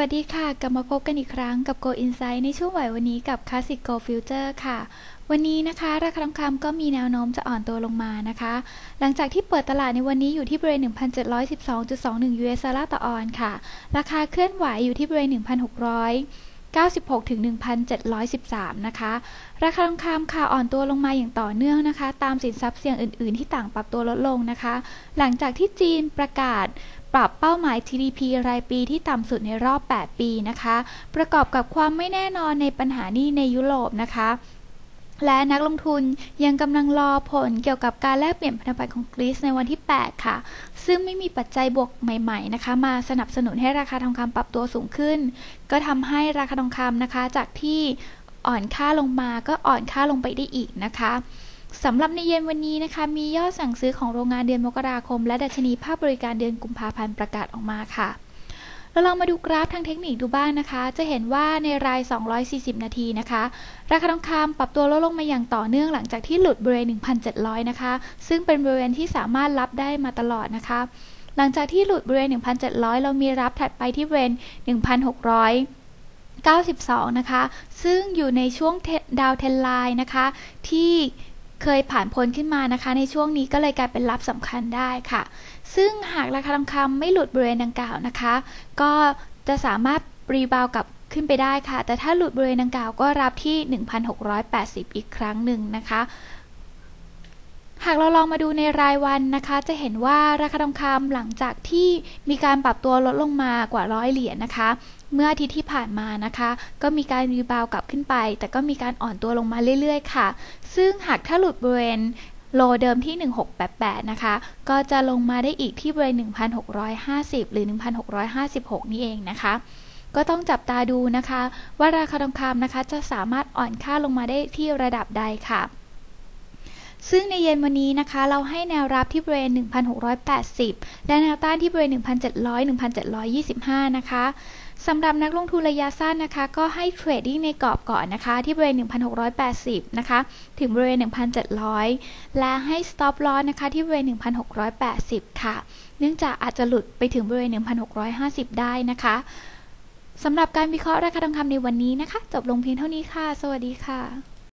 วัสดีค่ะ กลับมาพบกันอีกครั้งกับ Go Insight ในช่วงบ่ายวันนี้กับ Classic Go Future ค่ะ วันนี้นะคะ ราคาทองคำก็มีแนวโน้มจะอ่อนตัวลงมานะคะ หลังจากที่เปิดตลาดในวันนี้อยู่ที่บริเวณ 1,712.21 US ดอลลาร์ต่อออนค่ะ ราคาเคลื่อนไหวอยู่ที่บริเวณ 1,600 96ถึง1,713 นะคะ ราคาทองคำค่ะอ่อนตัวลงมาอย่างต่อเนื่องนะคะ ตามสินทรัพย์เสี่ยงอื่น ๆ ที่ต่างปรับตัวลดลงนะคะ หลังจากที่จีนประกาศปรับเป้าหมาย GDP รายปีที่ต่ำสุดในรอบ 8 ปีนะคะ ประกอบกับความไม่แน่นอนในปัญหานี้ในยุโรปนะคะ และนักลงทุนยังกำลังรอผลเกี่ยวกับการแลกเปลี่ยนพันธบัตรของกรีซในวันที่ 8 ค่ะ ซึ่งไม่มีปัจจัยบวกใหม่ ๆ นะคะ มาสนับสนุนให้ราคาทองคำปรับตัวสูงขึ้น ก็ทำให้ราคาทองคำนะคะ จากที่อ่อนค่าลงมาก็อ่อนค่าลงไปได้อีกนะคะสำหรับในเย็นวันนี้นะคะ มียอดสั่งซื้อของโรงงานเดือนมกราคม และดัชนีภาคบริการเดือนกุมภาพันธ์ประกาศออกมาค่ะ เราลองมาดูกราฟทางเทคนิคดูบ้างนะคะ จะเห็นว่าในราย 240 นาทีนะคะ ราคาทองคำปรับตัวลดลงมาอย่างต่อเนื่องหลังจากที่หลุดบริเวณ 1,700 นะคะ ซึ่งเป็นบริเวณที่สามารถรับได้มาตลอดนะคะ หลังจากที่หลุดบริเวณ 1,700 เรามีรับถัดไปที่บริเวณ 1,600 92 นะคะ ซึ่งอยู่ในช่วงดาวเทนไลน์นะคะ ที่ เคยผ่านพ้นขึ้นมานะคะ ในช่วงนี้ก็เลยกลายเป็นรับสำคัญได้ค่ะ ซึ่งหากราคาทองคำไม่หลุดบริเวณดังกล่าวนะคะ ก็จะสามารถรีบาวกับขึ้นไปได้ค่ะ แต่ถ้าหลุดบริเวณดังกล่าวก็รับที่ 1,680 อีกครั้งหนึ่งนะคะ หากเราลองมาดูในรายวันนะคะ จะเห็นว่าราคาทองคำหลังจากที่มีการปรับตัวลดลงมากว่าร้อยเหรียญนะคะ เมื่ออาทิตย์ที่ผ่านมานะคะ ก็มีการรีบาวกลับขึ้นไป แต่ก็มีการอ่อนตัวลงมาเรื่อยๆ ค่ะ ซึ่งหากถ้าหลุดบริเวณโลเดิมที่ 1688 นะคะ ก็จะลงมาได้อีกที่บริเวณ 1650 หรือ 1656 นี่เองนะคะ ก็ต้องจับตาดูนะคะ ว่าราคาทองคำนะคะ จะสามารถอ่อนค่าลงมาได้ที่ระดับใดค่ะ ซึ่งในเย็นวันนี้นะคะ เราให้แนวรับที่บริเวณ 1,680 และแนวต้านที่บริเวณ 1,700-1,725 นะคะสำหรับนักลงทุนระยะสั้นนะคะ ก็ให้เทรดดิ้งในกรอบก่อนนะคะ ที่บริเวณ 1,680 นะคะ ถึงบริเวณ 1,700 และให้ stop loss นะคะ ที่บริเวณ 1,680 ค่ะ เนื่องจากอาจจะหลุดไปถึงบริเวณ 1,650 ได้นะคะสำหรับการวิเคราะห์ราคาทองคำในวันนี้นะคะ จบลงเพียงเท่านี้ค่ะ สวัสดีค่ะ